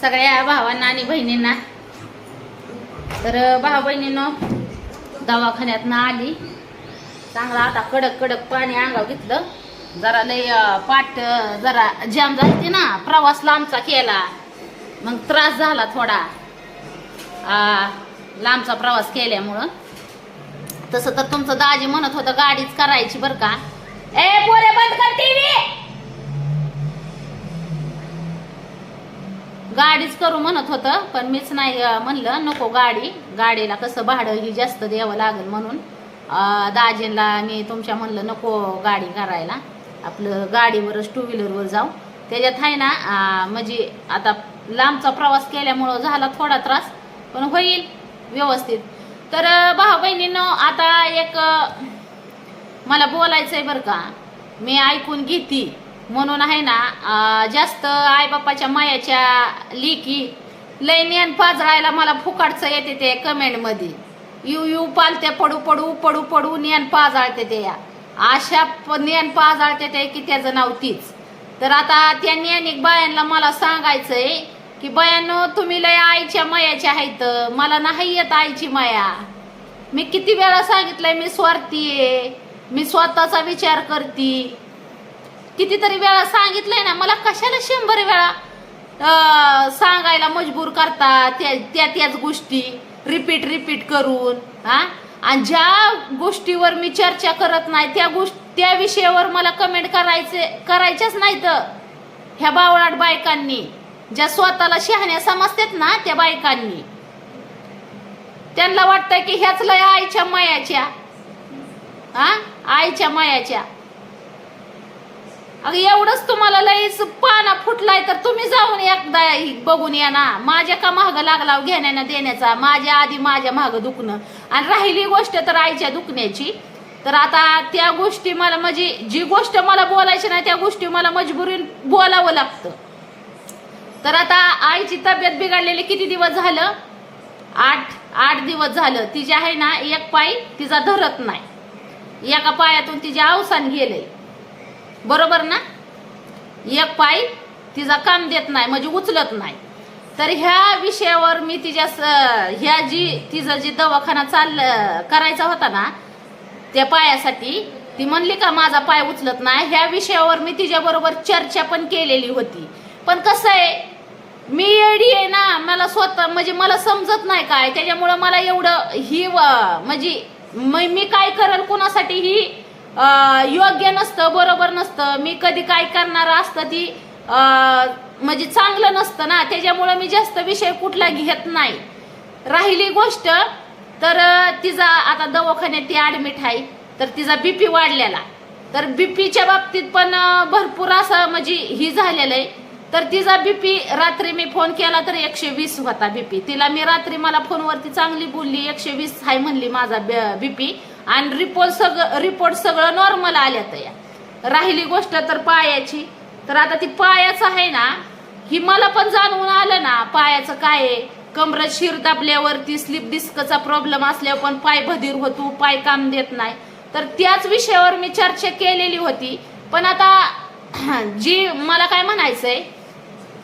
सगळ्या भावांना आणि बहिणींना. तर भाऊ बहिणीनं दवाखान्यातनं आली. चांगला आता कडक कडक पाणी अंगाव घेतलं. जरा लय पाट पाठ जरा जाम झाली ना प्रवास लांबचा केला. मग त्रास झाला थोडा. लांबचा प्रवास केल्यामुळं. तसं तर तुमचं दाजी म्हणत होतं गाडीच करायची बरं का. ए पोरे बंद कर टीव्ही गाडीच करू म्हणत होतं पण मीच नाही म्हणलं नको गाडी. गाडीला कसं भाडं ही जास्त द्यावं लागेल म्हणून. दाजींना दाजींला मी तुमच्या म्हणलं नको गाडी करायला. आपलं गाडीवरच टू व्हीलरवर जाऊ. त्याच्यात आहे ना म्हणजे आता लांबचा प्रवास केल्यामुळं झाला थोडा त्रास पण होईल व्यवस्थित. तर भाऊ बहिणीनं आता एक मला मला बोलायचंय बरं का. मी ऐकून घेती. म्हणून आहे ना जास्त आईबापाच्या मायाच्या लिकी लय नेन पाजळायला मला फुकाटचं येते ते कमेंटमध्ये. यू यू पालत्या पडू पडू पडू पडू नेन पाजळते ते या. अशा प- नेन पाजाळते ते की त्याचं नाव तीच. तर आता त्या ज्ञानिक बायांना मला सांगायचंय की बायांनो तुम्ही लय आईच्या मायाच्या आहेत. मला नाही येत आईची माया. मी किती वेळा सांगितलंय मी स्वार्थी आहे. मी स्वतःचा विचार करते. कितीतरी वेळा सांगितलंय ना मला कशाला शंभर वेळा सांगायला मजबूर करतात त्या त्या त्याच गोष्टी? रिपीट रिपीट करून हा? आणि ज्या गोष्टीवर मी चर्चा करत नाही त्या गोष्ट त्या विषयावर मला कमेंट करायचे करायच्याच नाही तर ह्या बावळाट बायकांनी ज्या स्वतःला शहाण्या समजतात ना त्या बायकांनी. त्यांना वाटतं की ह्याच लय आईच्या मायाच्या हा? आईच्या मायाच्या. अगं एवढंच तुम्हाला लईच पाना फुटलाय तर तुम्ही जाऊन एकदा बघून या ना. माझ्या का महाग लागला घेण्याना देण्याचा? माझ्या आधी माझ्या महाग दुखणं. आणि राहिली गोष्ट तर आईच्या दुखण्याची. तर आता त्या गोष्टी मला म्हणजे जी गोष्ट मला बोलायची नाही त्या गोष्टी मला मजबुरीन बोलावं लागतं. तर आता आईची तब्येत बिघडलेली किती दिवस झालं? आठ आठ दिवस झालं. तिचे आहे ना एक पाय तिचा धरत नाही. एका पायातून तिचे अवसान गेलंय. बरोबर ना? एक पाय तिचा काम देत नाही म्हणजे उचलत नाही. तर ह्या विषयावर मी तिच्या स- ह्या जी तिचा जी दवाखाना चाल करायचा होता ना त्या पायासाठी ती म्हणली का माझा पाय उचलत नाही? ह्या विषयावर मी तिच्याबरोबर चर्चा पण केलेली होती. पण कसं आहे मी एडी आहे ना मला स्वतः म्हणजे मला समजत नाही काय त्याच्यामुळं मला एवढं ही व- म्हणजे मी काय करेल कोणासाठी ही योग्य नसतं बरोबर नसतं. मी कधी काय करणार असतं ती म्हणजे चांगलं नसतं ना. त्याच्यामुळं मी जास्त विषय कुठला घेत नाही. राहिली गोष्ट तर तिचा आता दवाखान्यात ती ॲडमिट आहे. तर तिचा बीपी वाढलेला. तर बीपीच्या बाबतीत पण भरपूर असं म्हणजे ही झालेलं आहे. तर तिचा बीपी रात्री मी फोन केला तर एकशे वीस होता बीपी तिला मी रात्री मला फोनवरती चांगली बोलली एकशे वीस आहे म्हणली माझा बीपी आणि रिपोर्ट सगळं रिपोर्ट सगळं नॉर्मल आल्यात या. राहिली गोष्ट तर पायाची. तर आता ती पायाचं आहे ना ही मला पण जाणवून आलं ना पायाचं काय आहे? कमरत शिर दाबल्यावरती स्लिप डिस्कचा प्रॉब्लेम असल्यावर पण पाय भदीर होतो पाय काम देत नाही. तर त्याच विषयावर मी चर्चा केलेली होती. पण आता जी मला काय म्हणायचंय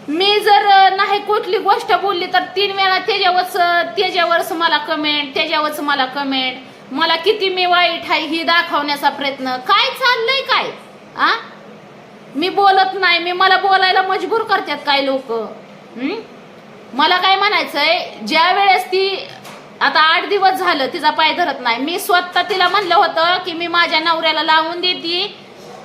मी जर नाही कुठली गोष्ट बोलली तर तीन वेळा त्याच्यावरच त्याच्यावरच मला कमेंट त्याच्यावरच मला कमेंट मला किती मी वाईट आहे ही दाखवण्याचा प्रयत्न. काय चाललंय काय? आ? मी बोलत नाही मी मला बोलायला मजबूर करतात काय लोक? मला काय म्हणायचंय ज्या वेळेस ती आता आठ दिवस झालं तिचा पाय धरत नाही. मी स्वतः तिला म्हणलं होतं की मी माझ्या नवऱ्याला लावून देते.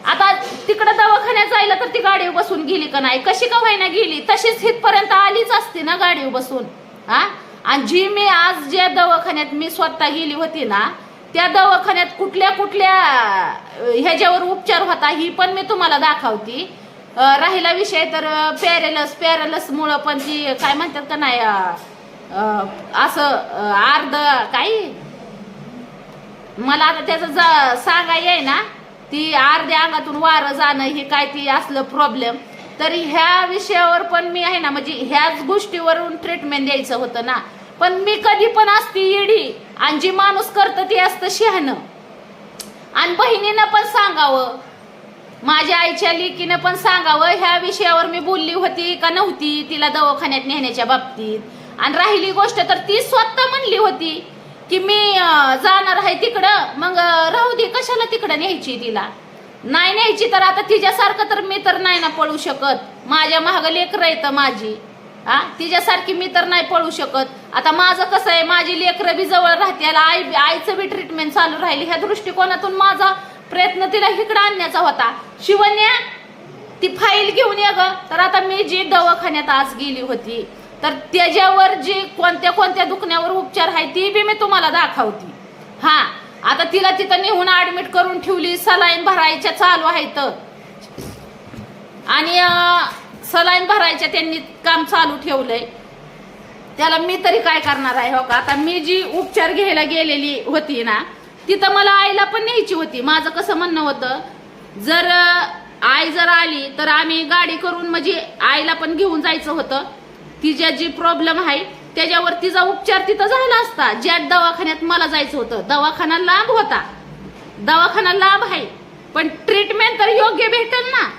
आता तिकडं दवाखान्यात जायला तर ती गाडीवर बसून गेली का नाही? कशी का व्हायना गेली? तशीच इथपर्यंत आलीच असते ना गाडीवर बसून. हा आणि जी मी आज ज्या दवाखान्यात मी स्वतः गेली होती ना त्या दवाखान्यात कुठल्या कुठल्या ह्याच्यावर उपचार होता ही पण मी तुम्हाला दाखवती. राहिला विषय तर पॅरेलस पॅरेलसमुळं पण ती काय म्हणतात का नाही असं अर्ध काही मला आता त्याचं जा सांगा आहे ना ती अर्ध्या अंगातून वारं जाणं हे काय ती असलं प्रॉब्लेम तर ह्या विषयावर पण मी आहे ना म्हणजे ह्याच गोष्टीवरून ट्रीटमेंट द्यायचं होतं ना. पण मी कधी पण असती येडी. आणि जी माणूस करतं ती असतं शहाणं. आणि बहिणीनं पण सांगावं. माझ्या आईच्या लेकीनं पण सांगावं ह्या विषयावर मी बोलली होती का नव्हती तिला दवाखान्यात नेण्याच्या बाबतीत. आणि राहिली गोष्ट तर ती स्वतः म्हणली होती की मी जाणार आहे तिकडं. मग राहू दे कशाला तिकडं न्यायची तिला? नाही न्यायची तर आता तिच्यासारखं तर मी तर नाही ना पळू शकत. माझ्या महाग लेकर येतं माझी. हा? तिच्यासारखी मी तर नाही पळू शकत. आता माझं कसं आहे माझी लेकरं बी जवळ राहते याला आई आईचं बी ट्रीटमेंट चालू राहिली ह्या दृष्टिकोनातून माझा प्रयत्न तिला इकडं आणण्याचा होता. शिवन्या ती फाईल घेऊन ये ग. तर आता मी जी दवाखान्यात आज गेली होती तर त्याच्यावर जी कोणत्या कोणत्या दुखण्यावर उपचार आहे ती बी मी तुम्हाला दाखवती. हा आता तिला तिथं नेहून ऍडमिट करून ठेवली सलाईन भरायच्या चालू आहेत. आणि सलाईन भरायच्या त्यांनी काम चालू ठेवलंय. त्याला मी तरी काय करणार आहे हो का? आता मी जी उपचार घ्यायला गेलेली होती ना तिथं मला आईला पण न्यायची होती. माझं कसं म्हणणं होतं जर आई जर आली तर आम्ही गाडी करून म्हणजे आईला पण घेऊन जायचं होतं. तिच्या जी प्रॉब्लेम आहे त्याच्यावर तिचा उपचार तिथं झाला असता. ज्या दवाखान्यात मला जायचं होतं दवाखाना लांब होता. दवाखाना लांब आहे पण ट्रीटमेंट तर योग्य भेटेल ना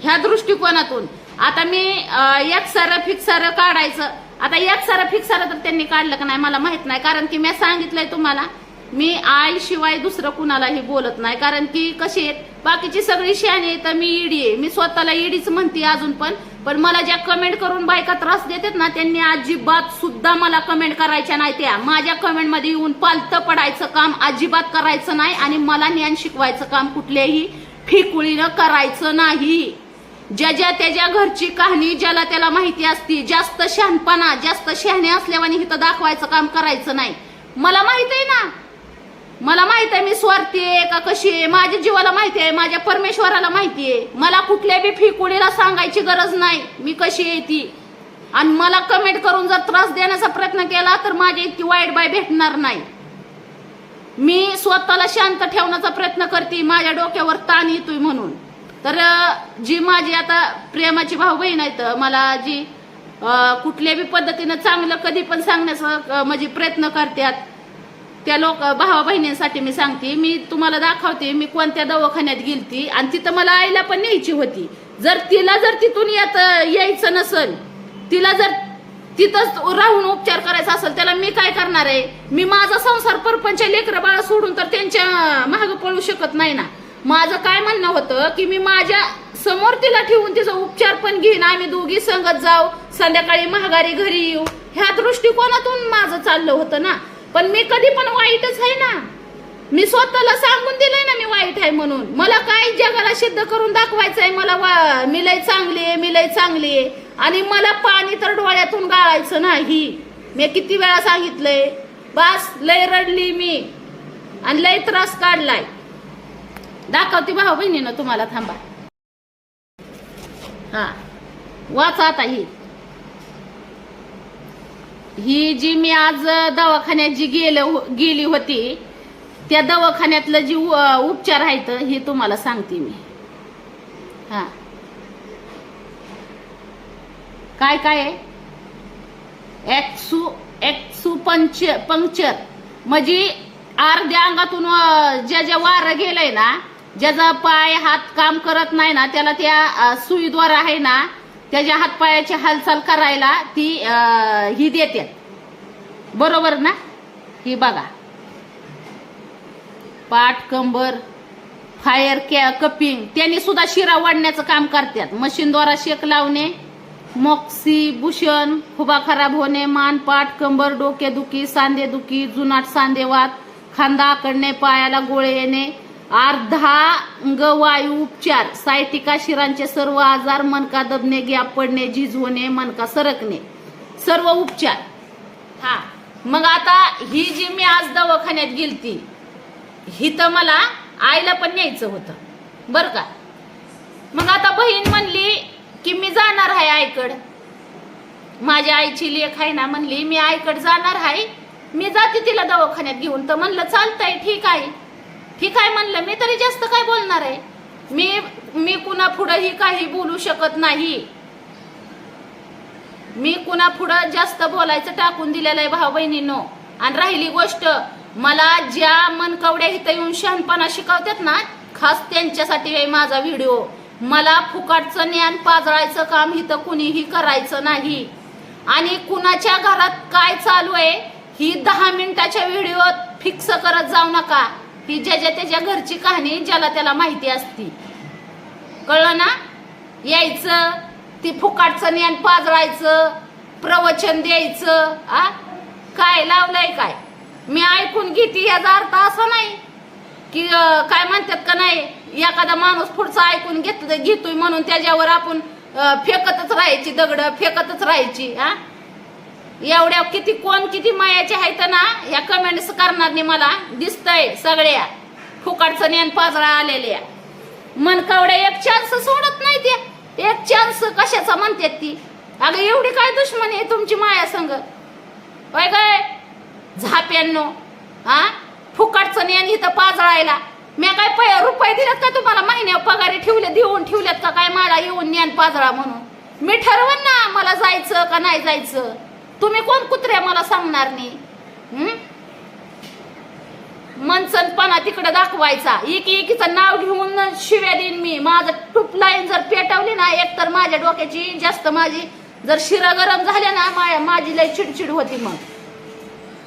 ह्या दृष्टिकोनातून. आता मी एक सारं फिक्सारं काढायचं. आता एक सारं फिक्सारं तर त्यांनी काढलं का नाही मला माहीत नाही. कारण की मी सांगितलंय तुम्हाला मी आई शिवाय दुसरं कुणालाही बोलत नाही. कारण की कशी आहेत बाकीची सगळी शहाणी आहे तर मी ईडी आहे. मी स्वतःला ईडीच म्हणते अजून पण. पण मला ज्या कमेंट करून बायका त्रास देतात ना त्यांनी अजिबात सुद्धा मला कमेंट करायच्या नाही त्या. माझ्या कमेंटमध्ये येऊन पालतं पडायचं काम अजिबात करायचं नाही आणि मला ज्ञान शिकवायचं काम कुठल्याही फिकुळीनं करायचं नाही. ज्या ज्या त्याच्या घरची कहाणी ज्याला त्याला माहिती असती जास्त शहाणपणा जास्त शहाणे असल्यावानी इथं दाखवायचं काम करायचं नाही. मला माहीत आहे ना? मला माहीत आहे मी स्वार्थी आहे का कशी आहे? माझ्या जीवाला माहिती आहे माझ्या परमेश्वराला माहिती आहे. मला कुठल्या बी फिकुडीला सांगायची गरज नाही मी कशी आहे ती. आणि मला कमेंट करून जर त्रास देण्याचा प्रयत्न केला तर माझी इतकी वाईट बाय भेटणार नाही. मी स्वतःला शांत ठेवण्याचा प्रयत्न करते माझ्या डोक्यावर ताण येतोय म्हणून. तर जी माझी आता प्रेमाची भाऊ बहीण आहेत मला जी अं, कुठल्या बी पद्धतीनं चांगलं कधी पण सांगण्याचा म्हणजे प्रयत्न करतात त्या लोक भावा बहिणींसाठी मी सांगते. मी तुम्हाला दाखवते मी कोणत्या दवाखान्यात गेलती आणि तिथं मला आईला पण न्यायची होती. जर तिला जर तिथून येत यायचं नसल तिला जर तिथंच राहून उपचार करायचा असेल त्याला मी काय करणार आहे? मी माझा संसार परपंच लेकरं बाळा सोडून तर त्यांच्या महाग पळू शकत नाही ना. माझं काय म्हणणं होतं की मी माझ्यासमोर तिला ठेवून तिचा उपचार पण घेईन. आम्ही दोघी संगत जाऊ. संध्याकाळी महागारी घरी येऊ. ह्या दृष्टिकोनातून माझं चाललं होतं ना. पण मी कधी पण वाईटच आहे ना. मी स्वतःला सांगून दिलंय ना मी वाईट आहे म्हणून. मला काय जगाला सिद्ध करून दाखवायचंय? मला वा- मी लय चांगली आहे मी लय चांगली आहे. आणि मला पाणी तर डोळ्यातून गाळायचं नाही. मी किती वेळा सांगितलंय बस लय रडली मी. आणि लय त्रास काढलाय. दाखवते भाऊ बहिणीनं तुम्हाला थांबा. हा. वाचा आता ही. ही जी मी आज दवाखान्यात जी गेल हो, गेली होती त्या दवाखान्यातलं जी उपचार आहेत हे तुम्हाला सांगते मी. हा. काय काय आहे? एक्सू एक्सू पंच पंक्चर. म्हणजे अर्ध्या अंगातून ज्या ज्या वारं गेलंय ना ज्याचा पाय हात काम करत नाही ना त्याला त्या सुईद्वारा आहे ना त्याच्या हातपायाची हालचाल करायला ती ही देते. बरोबर ना? ही बघा. पाठ कंबर फायर कॅ कपिंग त्यांनी सुद्धा शिरा वाढण्याचं काम करतात. मशीनद्वारा शेक लावणे मॉक्सी भूषण खुबा खराब होणे मान पाठ कंबर डोकेदुखी सांधेदुखी जुनाट सांधेवात खांदा आकडणे पायाला गोळे येणे अर्धांगवायू उपचार सायटिका शिरांचे सर्व आजार मनका दबणे गॅप पडणे झिजवणे मनका सरकणे. सर्व उपचार. हा. मग आता ही जी मी आज दवाखान्यात गेलती ही तर मला आईला पण न्यायचं होतं. बरं का? मग आता बहीण म्हणली की मी जाणार आहे आईकड. माझ्या आईची लेख आहे ना म्हणली मी आईकड जाणार आहे. मी जाते तिला दवाखान्यात घेऊन. तर म्हणलं चालतंय ठीक आहे. ठीक आहे म्हणलं? मी तरी जास्त काय बोलणार आहे? मी मी कुणा पुढंही काही बोलू शकत नाही. मी कुणा पुढं जास्त बोलायचं टाकून दिलेलं आहे भाऊ बहिणींनो. आणि राहिली गोष्ट मला ज्या मनकवड्या इथं येऊन शहाणपणा शिकवतात ना खास त्यांच्यासाठी आहे माझा व्हिडिओ. मला फुकाटचं ज्ञान पाजळायचं काम इथं कुणीही करायचं नाही. आणि कुणाच्या घरात काय चालू आहे ही दहा मिनिटाच्या व्हिडिओत फिक्स करत जाऊ नका. ही ज्याच्या त्याच्या घरची कहाणी ज्याला त्याला माहिती असती. कळलं ना? यायचं ती फुकाटचं ज्ञान पाजळायचं प्रवचन द्यायचं आ? काय लावलंय काय? मी ऐकून घेते याचा अर्थ असा नाही की काय म्हणतात का नाही एखादा माणूस पुढचा ऐकून घेत घेतोय म्हणून त्याच्यावर आपण फेकतच राहायची दगड फेकतच राहायची हा एवढ्या किती कोण किती मायाचे आहेत ना या कमेंट्स नाही मला दिसतंय सगळ्या. फुकाटचं ज्ञान पाजळा आलेल्या. मनकावड्या एक चान्स सोडत नाही त्या एक चान्स कशाचा म्हणतात ती? अगं एवढी काय दुश्मन आहे तुमची माया संग? होय काय झाप्यांनो हा? फुकाटचं ज्ञान इथं पाजळायला. मी काय पै रुपये दिलेत का तुम्हाला? महिन्या पगारी ठेवले देऊन ठेवलेत का? काय मला येऊन ज्ञान पाजळा म्हणून? मी ठरवन ना मला जायचं का नाही जायचं? तुम्ही कोण कुत्र्या मला सांगणार नाही? मनसनपणा तिकडे दाखवायचा. एक एकीचं नाव घेऊन शिव्या देईन मी. माझं टूप लाईन जर पेटवली ना एक तर माझ्या डोक्याची जास्त माझी. जर शिरा गरम झाल्या ना माया माझी लय चिडचिड होती मग.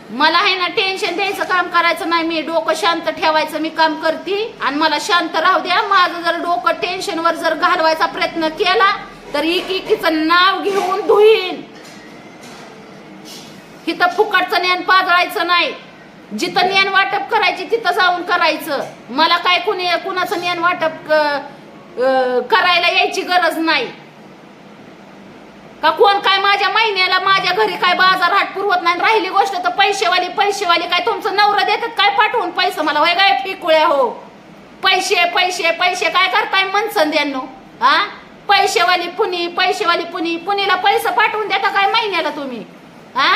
मला आहे ना टेन्शन द्यायचं काम करायचं नाही. मी डोकं शांत ठेवायचं मी काम करते. आणि मला शांत राहू द्या. माझं जर डोकं टेन्शनवर जर घालवायचा प्रयत्न केला तर एक एकीचं नाव घेऊन धुईन. इथं फुकटचं ज्ञान पाजळायचं नाही. जिथं ज्ञान वाटप करायची तिथं जाऊन करायचं. मला काय कुणी कुणाचं ज्ञान वाटप क- करायला यायची गरज नाही. का कोण काय माझ्या महिन्याला माझ्या घरी काय बाजार हाट पुरवत नाही राहिली गोष्ट तर पैसेवाली पैसेवाली काय तुमचं नवरा देतात काय पाठवून पैसे मला? वय काय फिकुळ्या हो. पैसे पैसे पैसे काय करताय मनसन द्यांनो हा पैसेवाली पुणे पैसेवाली पुणे पुणेला पैसे पाठवून देता काय महिन्याला तुम्ही? हा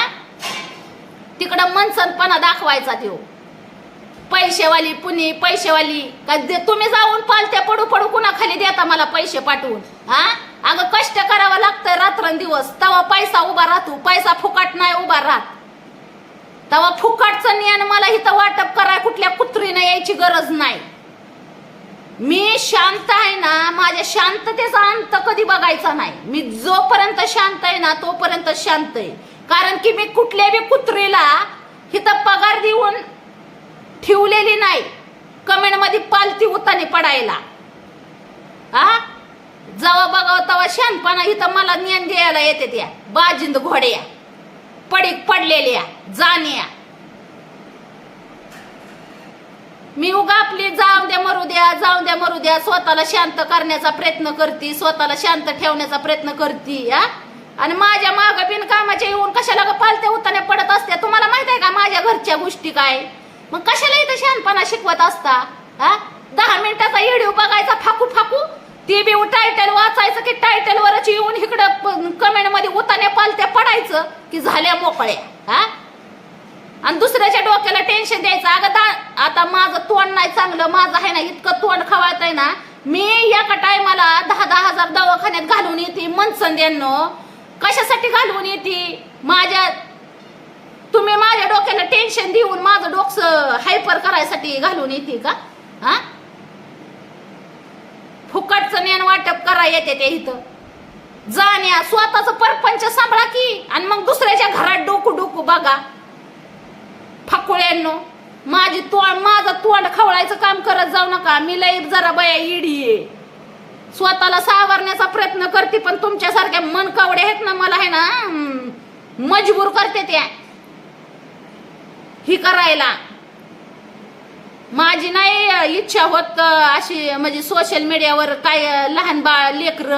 तिकडं मनसनपणा दाखवायचा देऊ पैसेवाली पुणे पैसेवाली का दे- तुम्ही जाऊन पालत्या पडू पडू कुणाखाली देता मला पैसे पाठवून? हा? अगं कष्ट करावं लागतं रात्रंदिवस. तवा पैसा उभा राहतो. पैसा फुकाट नाही उभा राहत. तवा फुकाटचं ज्ञान मला इथं वाटप कराय कुठल्या कुत्रीनं यायची गरज नाही. मी शांत आहे ना माझ्या शांततेचा अंत कधी बघायचा नाही. मी जोपर्यंत शांत आहे ना तोपर्यंत शांत आहे. कारण की मी कुठल्या बी कुत्रीला हिथं पगार देऊन ठेवलेली नाही. कमेंटमध्ये पालती उताने पडायला. हा जवा बघावं तेव्हा शानपणा इथं मला ज्ञान द्यायला येते त्या. बाजिंद घोड्या. पडीक पडलेल्या जाण्या. मी उगा आपली जाऊन द्या मरू द्या जाऊन द्या मरू द्या. स्वतःला शांत करण्याचा प्रयत्न करते स्वतःला शांत ठेवण्याचा प्रयत्न करते या आणि माझ्या माग बिनकामाच्या येऊन कशाला ग पालत्या उताने पडत असते? तुम्हाला माहीत आहे का माझ्या घरच्या गोष्टी काय? मग कशाला इथं शहाणपणा शिकवत असता? हा? दहा मिनिटाचा व्हिडिओ बघायचा फाकू फाकू? ती बी टायटल वाचायचं की टायटल वरच येऊन इकडं कमेंटमध्ये उताने पालत्या पडायचं की झाल्या मोकळ्या? हा? आणि दुसऱ्याच्या डोक्याला टेन्शन द्यायचं. अगं दा आता माझं तोंड नाही चांगलं माझं आहे ना इतकं तोंड खवाळत आहे ना. मी एका टायमाला दहा दहा हजार दवाखान्यात घालून येते मनसन मनसंद्यांनो कशासाठी घालून येते? माझ्या तुम्ही माझ्या डोक्याला टेन्शन देऊन माझं डोकस हायपर करायसाठी घालून येते का? हा? फुकटचं ज्ञान वाटप करा येते ते इथं. जाण्या स्वतःच परपंच सांभाळा की आणि मग दुसऱ्याच्या घरात डोकू डोकू बघा. फाकुळ्यांनो माझी तोंड माझं तोंड खवळायचं काम करत जाऊ नका. मी लई जरा बया इडी आहे. स्वतःला सावरण्याचा प्रयत्न करते पण तुमच्यासारख्या मन कावडे आहेत ना मला आहे ना मजबूर करते त्या. ही करायला. माझी नाही इच्छा होत अशी म्हणजे सोशल मीडियावर काय लहान बाळ लेकर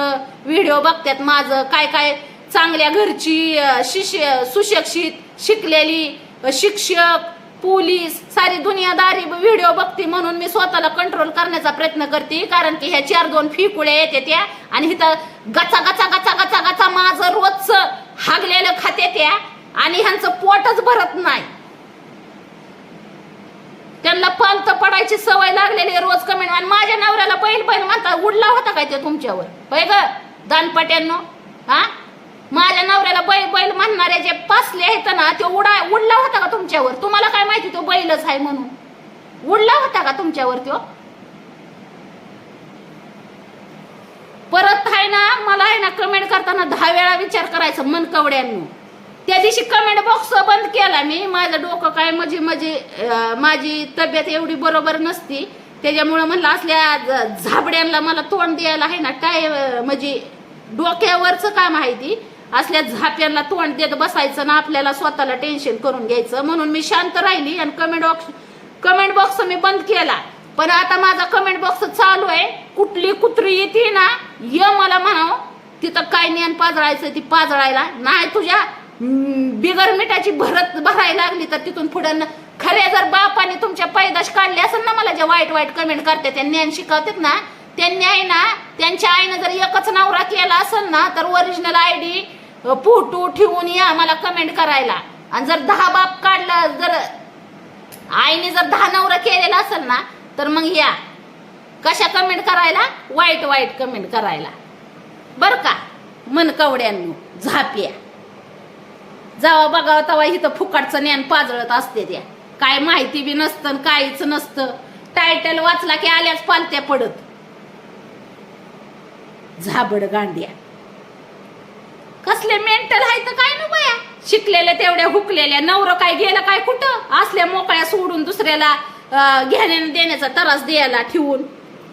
व्हिडिओ बघतात माझं काय काय चांगल्या घरची शिष्य सुशिक्षित शिकलेली शिक्षक पोलीस सारी दुनियादारी व्हिडिओ बघते म्हणून मी स्वतःला कंट्रोल करण्याचा प्रयत्न करते. कारण की ह्या चार दोन फिकुळ्या येते त्या आणि इथं गचा गचा गचा गचा गचा माझं रोजचं हागलेलं खाते त्या आणि ह्यांचं पोटच भरत नाही. त्यांना पालत पडायची सवय लागलेली रोज कमेंट आणि माझ्या नवऱ्याला पहिल बैल म्हणता उडला होता काय ते तुमच्यावर? होय ग दानपट्यांनो हा? माझ्या नवऱ्याला बैल बैल म्हणणारे जे पासले आहेत ना ते उडा उडला होता का तुमच्यावर? तुम्हाला काय माहिती तो बैलच आहे म्हणून. उडला होता का तुमच्यावर तो हो? परत आहे ना मला आहे ना कमेंट करताना दहा वेळा विचार करायचा मन कवड्यांनी. त्या दिवशी कमेंट बॉक्स बंद केला मी. माझं डोकं काय म्हणजे म्हणजे माझी तब्येत एवढी बरोबर नसती. त्याच्यामुळं म्हणलं असल्या झाबड्यांना मला तोंड द्यायला आहे ना काय म्हणजे डोक्यावरचं काम आहे ती. असल्या झाप्यांना तोंड देत बसायचं ना आपल्याला स्वतःला टेन्शन करून घ्यायचं. म्हणून मी शांत राहिली आणि कमेंट बॉक्स कमेंट बॉक्स मी बंद केला. पण आता माझा कमेंट बॉक्स चालू आहे. कुठली कुत्री येते ना य मला म्हणावं. तिथं काय ज्ञान पाजळायचं ती पाजळायला. नाही तुझ्या बिगर मिठाची भरत भरायला लागली तर तिथून पुढे खरे जर बापाने तुमच्या पैदाश काढले असेल ना मला जे वाईट वाईट कमेंट करते त्या ज्ञान शिकवतात ना त्यांनी आहे ना त्यांच्या आईनं जर एकच नवरा केला असेल ना तर ओरिजिनल आय डी फोटो ठेवून या मला कमेंट करायला. आणि जर दहा बाप काढला जर आईने जर दहा नवरा केलेला असेल ना तर मग या. कशा कमेंट करायला? वाईट वाईट कमेंट करायला. बर का? मन कवड्यांनो झाप्या जावा बघावं तेव्हा इथं फुकाटचं ज्ञान पाजळत असते त्या. काय माहिती बी नसतं आणि काहीच नसतं. टायटल वाचला की आल्याच पालत्या पडत. झाबड गांड्या. कसले मेंटल आहे तर काय ना बाया शिकलेल्या तेवढ्या हुकलेल्या नवरं काय गेलं काय कुठं? असल्या मोकळ्या सोडून दुसऱ्याला घेण्या देण्याचा त्रास द्यायला ठेवून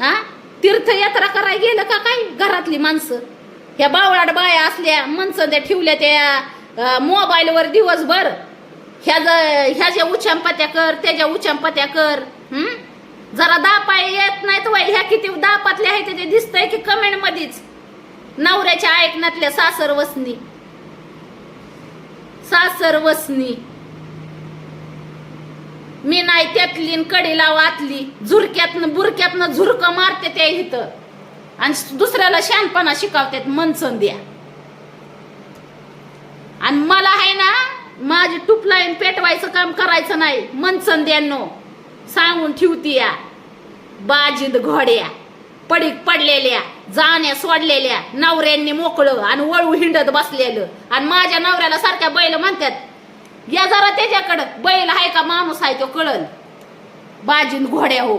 हा तीर्थयात्रा करायला गेलं का काय? घरातली माणसं. ह्या बावळाट बाया असल्या माणसं त्या ठेवल्या त्या मोबाईलवर दिवसभर. ह्या ज- ह्याच्या उचंपत्या कर त्याच्या उचंपत्या कर हम्म जरा दापाय येत नाहीत वय. ह्या किती दापातल्या आहेत ते दिसतंय की कमेंट मध्येच. नवऱ्याच्या ऐकण्यातल्या सासर वसनी. सासर वसनी. मी नाही त्यातली कडीला कडेला वातली. झुरक्यातनं बुरक्यातनं झुरक मारते त्या इथं. आणि दुसऱ्याला शानपणा शिकवतात मनसन द्या. आणि मला आहे ना माझी टुपलाईन पेटवायचं काम करायचं नाही. मनसन द्यानो सांगून ठेवती या बाजीत घोड्या. पडीक पडलेल्या. जाण्या सोडलेल्या नवऱ्यांनी मोकळं आणि वळू हिंडत बसलेलं. आणि माझ्या नवऱ्याला सारख्या बैल म्हणतात या जरा त्याच्याकडं बैल आहे का माणूस आहे तो कळल. बाजीन घोड्या हो.